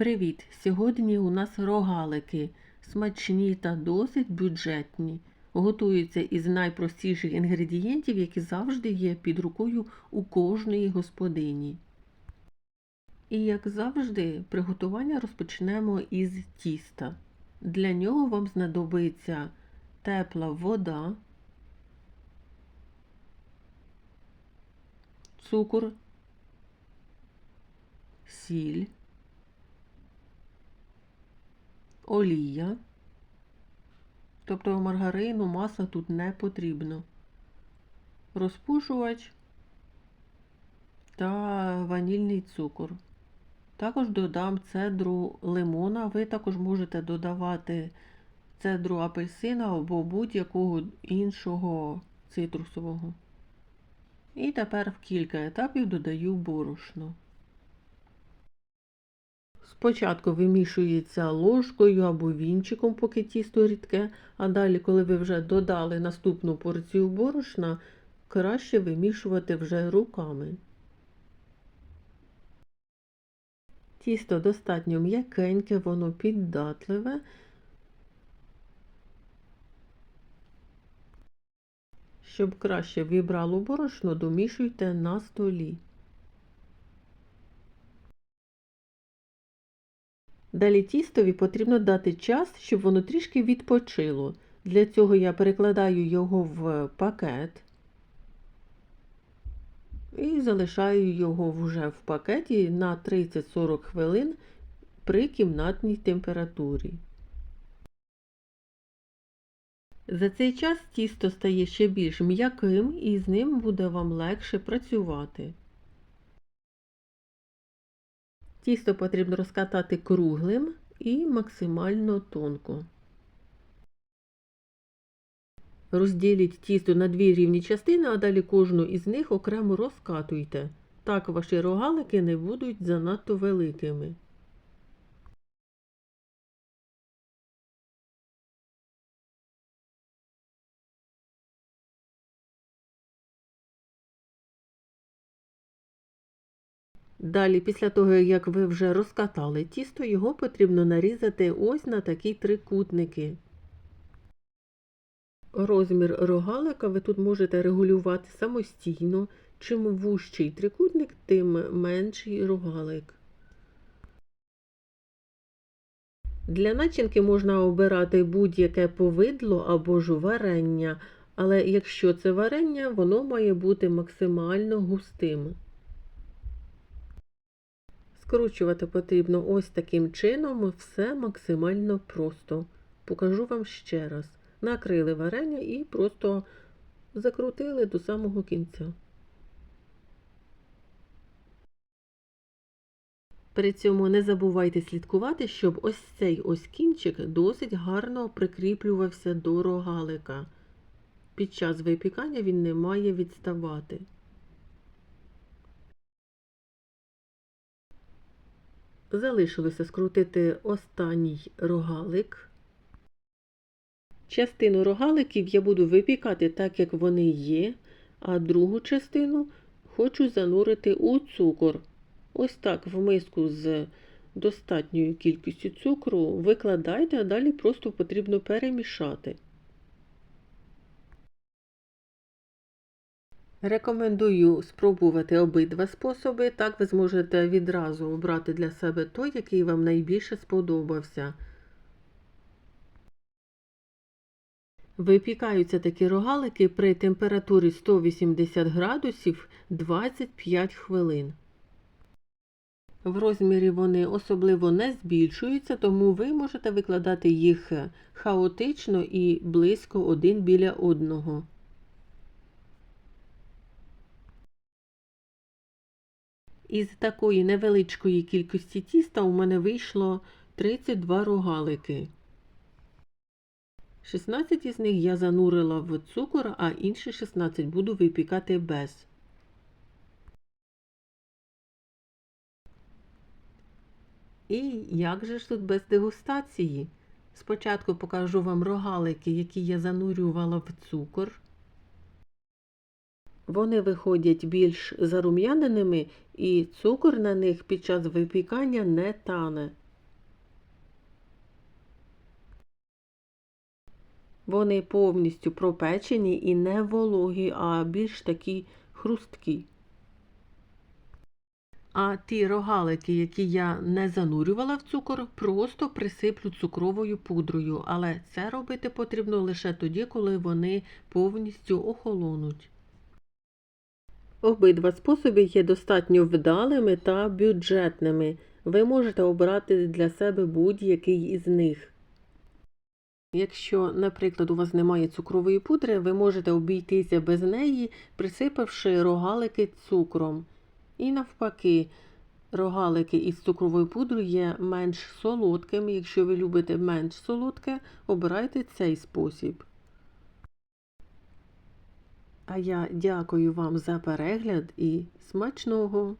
Привіт! Сьогодні у нас рогалики. Смачні та досить бюджетні. Готуються із найпростіших інгредієнтів, які завжди є під рукою у кожної господині. І як завжди, приготування розпочнемо із тіста. Для нього вам знадобиться тепла вода, цукор, сіль, олія. Тобто маргарину, масла тут не потрібно. Розпушувач та ванільний цукор. Також додам цедру лимона. Ви також можете додавати цедру апельсина або будь-якого іншого цитрусового. І тепер в кілька етапів додаю борошно. Спочатку вимішується ложкою або вінчиком, поки тісто рідке, а далі, коли ви вже додали наступну порцію борошна, краще вимішувати вже руками. Тісто достатньо м'якеньке, воно піддатливе. Щоб краще вібрало борошно, домішуйте на столі. Далі тістові потрібно дати час, щоб воно трішки відпочило. Для цього я перекладаю його в пакет і залишаю його вже в пакеті на 30-40 хвилин при кімнатній температурі. За цей час тісто стає ще більш м'яким і з ним буде вам легше працювати. Тісто потрібно розкатати круглим і максимально тонко. Розділіть тісто на дві рівні частини, а далі кожну із них окремо розкатуйте. Так ваші рогалики не будуть занадто великими. Далі, після того, як ви вже розкатали тісто, його потрібно нарізати ось на такі трикутники. Розмір рогалика ви тут можете регулювати самостійно. Чим вужчий трикутник, тим менший рогалик. Для начинки можна обирати будь-яке повидло або ж варення, але якщо це варення, воно має бути максимально густим. Скручувати потрібно ось таким чином, все максимально просто. Покажу вам ще раз. Накрили варення і просто закрутили до самого кінця. При цьому не забувайте слідкувати, щоб ось цей ось кінчик досить гарно прикріплювався до рогалика. Під час випікання він не має відставати. Залишилося скрутити останній рогалик. Частину рогаликів я буду випікати так, як вони є, а другу частину хочу занурити у цукор. Ось так в миску з достатньою кількістю цукру викладайте, а далі просто потрібно перемішати. Рекомендую спробувати обидва способи, так ви зможете відразу обрати для себе той, який вам найбільше сподобався. Випікаються такі рогалики при температурі 180 градусів 25 хвилин. В розмірі вони особливо не збільшуються, тому ви можете викладати їх хаотично і близько один біля одного. Із такої невеличкої кількості тіста у мене вийшло 32 рогалики. 16 із них я занурила в цукор, а інші 16 буду випікати без. І як же ж тут без дегустації? Спочатку покажу вам рогалики, які я занурювала в цукор. Вони виходять більш зарум'яненими і цукор на них під час випікання не тане. Вони повністю пропечені і не вологі, а більш такі хрусткі. А ті рогалики, які я не занурювала в цукор, просто присиплю цукровою пудрою, але це робити потрібно лише тоді, коли вони повністю охолонуть. Обидва способи є достатньо вдалими та бюджетними. Ви можете обрати для себе будь-який із них. Якщо, наприклад, у вас немає цукрової пудри, ви можете обійтися без неї, присипавши рогалики цукром. І навпаки, рогалики із цукровою пудрою є менш солодкими. Якщо ви любите менш солодке, обирайте цей спосіб. А я дякую вам за перегляд і смачного!